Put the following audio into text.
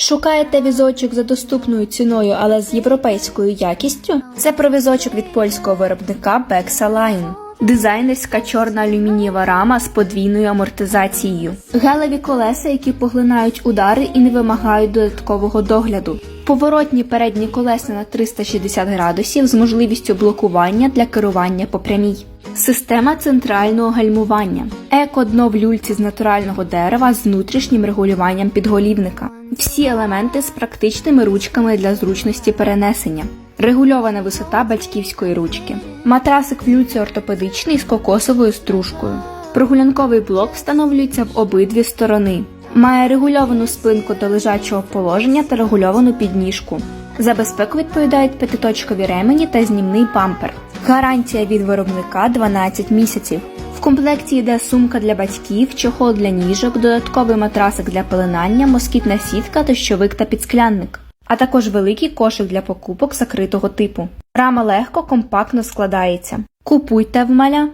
Шукаєте візочок за доступною ціною, але з європейською якістю? Це про візочок від польського виробника Bexa Line. Дизайнерська чорна алюмінієва рама з подвійною амортизацією. Гелеві колеса, які поглинають удари і не вимагають додаткового догляду. Поворотні передні колеса на 360 градусів з можливістю блокування для керування по прямій. Система центрального гальмування. Еко-дно в люльці з натурального дерева з внутрішнім регулюванням підголівника. Всі елементи з практичними ручками для зручності перенесення. Регульована висота батьківської ручки. Матрасик в люльці ортопедичний з кокосовою стружкою. Прогулянковий блок встановлюється в обидві сторони. Має регульовану спинку до лежачого положення та регульовану підніжку. За безпеку відповідають п'ятиточкові ремені та знімний бампер. Гарантія від виробника 12 місяців. В комплекті йде сумка для батьків, чохол для ніжок, додатковий матрасик для пеленання, москітна сітка, дощовик та підсклянник, а також великий кошик для покупок закритого типу. Рама легко, компактно складається. Купуйте в маля!